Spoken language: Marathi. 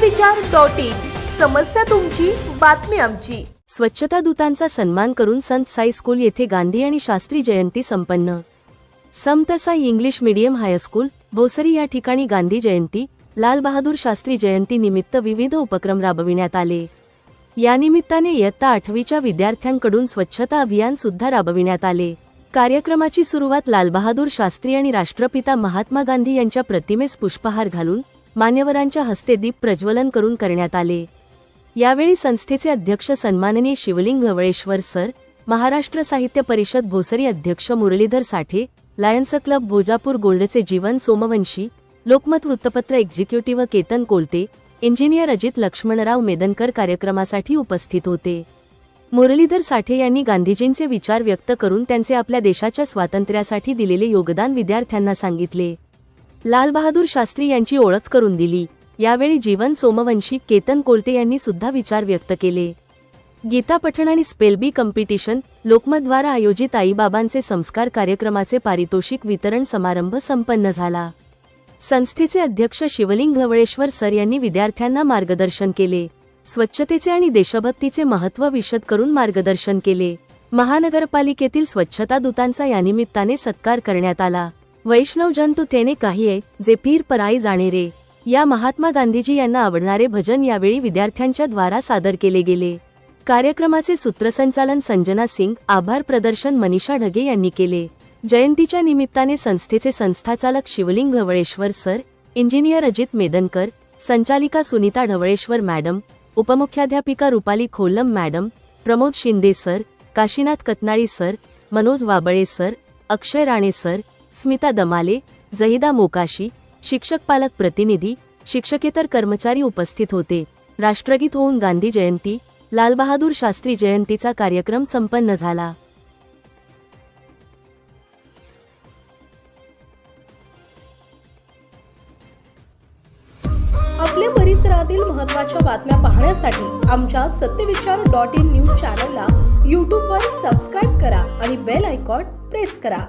विचार डॉट इन. समस्या तुमची बातमी आमची. स्वच्छता दूतांचा सन्मान करून संत साई स्कूल येथे गांधी आणि शास्त्री जयंती संपन्न. संत इंग्लिश मीडियम हायस्कूल भोसरी या ठिकाणी गांधी जयंती लाल बहादूर शास्त्री जयंती निमित्त विविध उपक्रम राबविण्यात आले. या निमित्ताने इयत्ता आठवीच्या विद्यार्थ्यांकडून स्वच्छता अभियान सुद्धा राबविण्यात आले. कार्यक्रमाची सुरुवात लालबहादूर शास्त्री आणि राष्ट्रपिता महात्मा गांधी यांच्या प्रतिमेस पुष्पहार घालून मान्यवरांच्या हस्ते दीप प्रज्वलन करून करण्यात आले. यावेळी संस्थेचे अध्यक्ष सन्माननीय शिवलिंग गवळेश्वर सर महाराष्ट्र साहित्य परिषद भोसरी अध्यक्ष मुरलीधर साठे लायन्स क्लब भोजापूर गोल्डचे जीवन सोमवंशी लोकमत वृत्तपत्र एक्झिक्युटिव्ह केतन कोलते इंजिनियर अजित लक्ष्मणराव मेदनकर कार्यक्रमासाठी उपस्थित होते. मुरलीधर साठे यांनी गांधीजींचे विचार व्यक्त करून त्यांचे आपल्या देशाच्या स्वातंत्र्यासाठी दिलेले योगदान विद्यार्थ्यांना सांगितले. लालबहादूर शास्त्री यांची ओळख करून दिली. यावेळी जीवन सोमवंशी केतन कोलते यांनी सुद्धा विचार व्यक्त केले. गीता पठण आणि स्पेलबी कॉम्पिटिशन लोकमतद्वारा आयोजित आईबाबांचे संस्कार कार्यक्रमाचे पारितोषिक वितरण समारंभ संपन्न झाला. संस्थेचे अध्यक्ष शिवलिंग गवळेश्वर सर यांनी विद्यार्थ्यांना मार्गदर्शन केले. स्वच्छतेचे आणि देशभक्तीचे महत्त्व विशद करून मार्गदर्शन केले. महानगरपालिकेतील स्वच्छता दूतांचा यानिमित्ताने सत्कार करण्यात आला. वैष्णव जन तू तेने काही आहे जे पीर पराई जाणे रे. या महात्मा गांधीजी यांना आवडणारे भजन यावेळी विद्यार्थ्यांच्या द्वारा सादर केले गेले. कार्यक्रमाचे सूत्रसंचालन संजना सिंग आभार प्रदर्शन मनीषा ढगे यांनी केले. जयंतीच्या निमित्ताने संस्थेचे संस्थाचालक शिवलिंग ढवळेश्वर सर इंजिनियर अजित मेदनकर संचालिका Sunita Dhavaleshwar madam उपमुख्याध्यापिका Rupali Khollam madam Pramod Shinde sir Kashinath Katnali sir Manoj Wable sir Akshay Rane sir Smita Damale Zahida Mokashi शिक्षक पालक प्रतिनिधी शिक्षकेतर कर्मचारी उपस्थित होते. राष्ट्रगीत होऊन गांधी जयंती लालबहादूर शास्त्री जयंतीचा कार्यक्रम संपन्न झाला. आपल्या परिसरातील महत्त्वाच्या बातम्या पाहण्यासाठी आमच्या सत्यविचार डॉट इन न्यूज चॅनलला यूट्यूबवर सबस्क्राईब करा आणि बेल आयकॉन प्रेस करा.